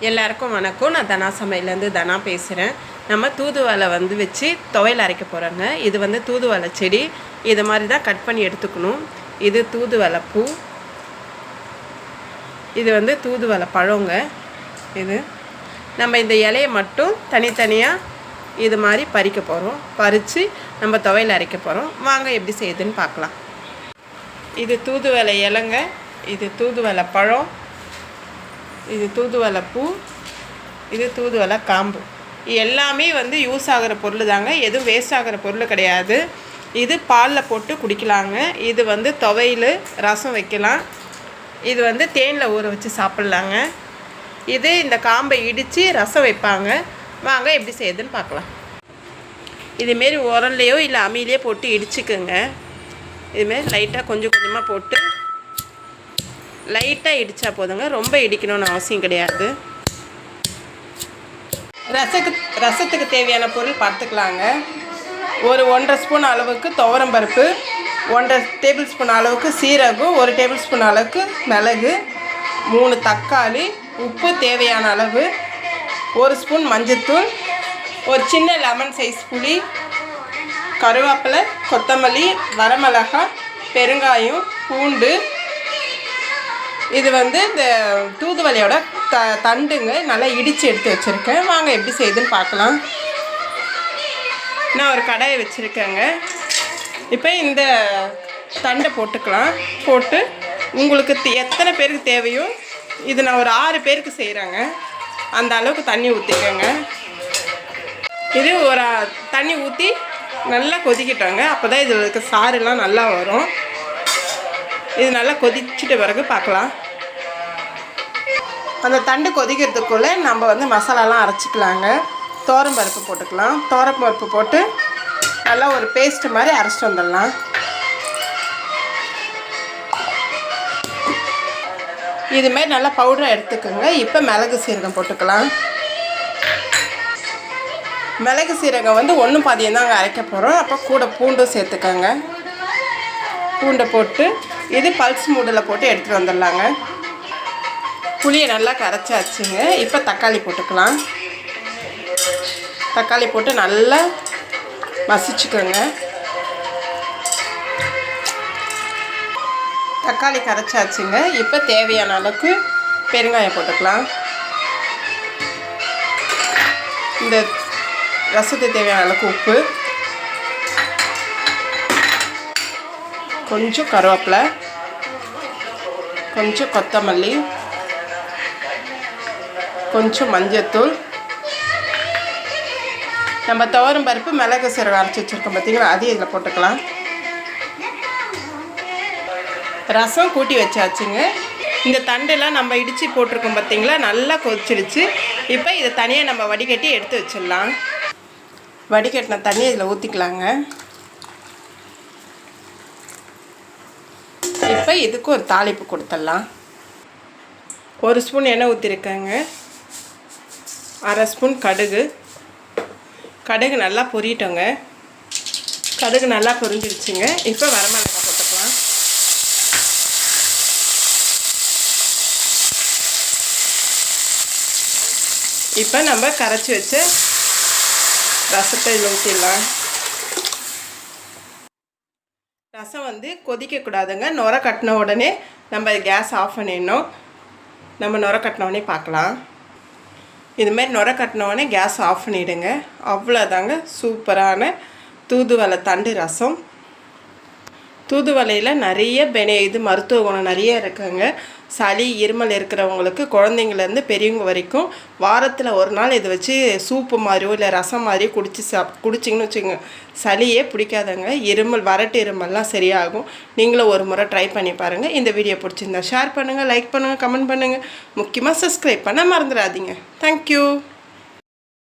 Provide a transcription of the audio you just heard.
எல்லாருக்கும் வணக்கம். நான் தனா சமையலேருந்து தனா பேசுகிறேன். நம்ம தூதுவலை வந்து வச்சு துவையல் அரைக்க போகிறோங்க. இது வந்து தூதுவளை செடி. இது மாதிரி தான் கட் பண்ணி எடுத்துக்கணும். இது தூதுவளை பூ. இது வந்து தூதுவளை பழங்க. இது. நம்ம இந்த இலையை மட்டும் தனித்தனியாக இது மாதிரி பறிக்க போகிறோம். பறித்து நம்ம துவையல் அரைக்க போகிறோம். வாங்க எப்படி செய்யுதுன்னு பார்க்கலாம். இது தூதுவளை இலைங்க. இது தூதுவளை பழம். இது தூதுவளை பூ இது தூதுவளை காம்பு. எல்லாமே வந்து யூஸ் ஆகிற பொருள் தாங்க. எதுவும் வேஸ்ட் ஆகிற பொருள் கிடையாது. இது பாலில் போட்டு குடிக்கலாங்க. இது வந்து துவையில் ரசம் வைக்கலாம். இது வந்து தேனில் ஊற வச்சு சாப்பிட்லாங்க. இது இந்த காம்பை இடித்து ரசம் வைப்பாங்க. வாங்க எப்படி செய்யுதுன்னு பார்க்கலாம். இதுமாரி உரல்லையோ இல்லை அம்மியிலையோ போட்டு இடிச்சுக்குங்க. இதுமாரி லைட்டாக கொஞ்சம் கொஞ்சமாக போட்டு லைட்டாக இடித்தா போதுங்க. ரொம்ப இடிக்கணும்னு அவசியம் கிடையாது. ரசத்துக்கு ரசத்துக்கு தேவையான பொருள் பார்த்துக்கலாங்க. ஒரு ஒன்றரை ஸ்பூன் அளவுக்கு துவரம் பருப்பு ஒன்றரை டேபிள் ஸ்பூன் அளவுக்கு சீரகம் ஒரு டேபிள் ஸ்பூன் அளவுக்கு மிளகு மூணு தக்காளி உப்பு தேவையான அளவு ஒரு ஸ்பூன் மஞ்சத்தூள் ஒரு சின்ன லெமன் சைஸ் புளி கருவேப்பிலை கொத்தமல்லி வரமிளகாய் பெருங்காயம் பூண்டு இது வந்து இந்த தூதுவலையோட த தண்டுங்க நல்லா இடித்து எடுத்து வச்சுருக்கேன். வாங்க எப்படி செய்யுதுன்னு பார்க்கலாம். நான் ஒரு கடையை வச்சுருக்கேங்க. இப்போ இந்த தண்டை போட்டுக்கலாம். போட்டு உங்களுக்கு எத்தனை பேருக்கு தேவையோ இது நான் ஒரு ஆறு பேருக்கு செய்கிறேங்க அந்த அளவுக்கு தண்ணி ஊற்றிக்கோங்க இது ஒரு தண்ணி ஊற்றி நல்லா கொதிக்கிட்டோங்க. அப்போ தான் இதுக்கு சாறுலாம் நல்லா வரும். இது நல்லா கொதிச்சிட்ட பிறகு பார்க்கலாம். அந்த தண்டு கொதிக்கிறதுக்குள்ளே நம்ம வந்து மசாலாலாம் அரைச்சிக்கலாங்க. பருப்பு போட்டுக்கலாம். பருப்பு போட்டு நல்லா ஒரு பேஸ்ட் மாதிரி அரைச்சிட்டு வந்துடலாம். இதுமாரி நல்லா பவுடரை எடுத்துக்கோங்க. இப்போ மிளகு சீரகம் போட்டுக்கலாம். மிளகு சீரகம் வந்து ஒன்றும் பாதியம் தாங்க அரைக்க போகிறோம் அப்போ கூட பூண்டும் சேர்த்துக்கோங்க. பூண்டை போட்டு இது பல்ஸ் மூடில் போட்டு எடுத்துகிட்டு வந்துடலாங்க. புளியை நல்லா கரைச்சாச்சுங்க. இப்போ தக்காளி போட்டுக்கலாம். தக்காளி போட்டு நல்லா மசிச்சுக்கோங்க. தக்காளி கரைச்சாச்சுங்க. இப்போ தேவையான அளவுக்கு பெருங்காயம் போட்டுக்கலாம். இந்த ரசத்துக்கு தேவையான அளவுக்கு உப்பு. கொஞ்சம் கருவேப்பிலை கொஞ்சம் கொத்தமல்லி கொஞ்சம் மஞ்சத்தூள். நம்ம துவரம் பருப்பு மிளகு சீரகம் அரைச்சி வச்சுருக்கோம் பார்த்தீங்களா அதையும் இதில் போட்டுக்கலாம். ரசம் கூட்டி வச்சாச்சுங்க. இந்த தண்டெல்லாம் நம்ம இடித்து போட்டிருக்கோம் பார்த்திங்களா நல்லா கொதிச்சிடுச்சு இப்போ இதை தனியாக நம்ம வடிகட்டி எடுத்து வச்சிடலாம். வடிகட்டின தண்ணியை இதில் ஊற்றிக்கலாங்க இப்போ இதுக்கு ஒரு தாளிப்பு கொடுத்துடலாம். ஒரு ஸ்பூன் எண்ணெய் ஊற்றிருக்கேங்க அரை ஸ்பூன் கடுகு. கடுகு நல்லா பொரியட்டோங்க. கடுகு நல்லா பொரிஞ்சிருச்சுங்க. இப்போ வரமிளகா போட்டுக்கலாம். இப்போ நம்ம கரைச்சி வச்ச ரசத்தை இதில் ஊற்றிடலாம் ரசம் வந்து கொதிக்கக்கூடாதுங்க. நுர கட்டின உடனே நம்ம கேஸ் ஆஃப் பண்ணிடணும். நம்ம நுர கட்டின உடனே பார்க்கலாம். இதுமாரி நுர கட்டின உடனே கேஸ் ஆஃப் பண்ணிவிடுங்க அவ்வளோதாங்க சூப்பரான தூதுவளை தண்டு ரசம். தூதுவளையில் நிறைய பெனே இது மருத்துவ குணம் நிறைய இருக்குங்க. சளி இருமல் இருக்கிறவங்களுக்கு குழந்தைங்கள்லேருந்து பெரியவங்க வரைக்கும் வாரத்தில் ஒரு நாள் இதை வச்சு சூப்பு மாதிரியோ இல்லை ரசம் மாதிரியோ குடிச்சு சாப் குடிச்சிங்கன்னு வச்சுங்க சளியே பிடிக்காதங்க இருமல் வரட்டு இருமல்லாம் சரியாகும். நீங்களும் ஒரு முறை ட்ரை பண்ணி பாருங்கள் இந்த வீடியோ பிடிச்சிருந்தா ஷேர் பண்ணுங்கள் லைக் பண்ணுங்கள் கமெண்ட் பண்ணுங்கள் முக்கியமாக சப்ஸ்கிரைப் பண்ண மறந்துடாதீங்க. தேங்க்யூ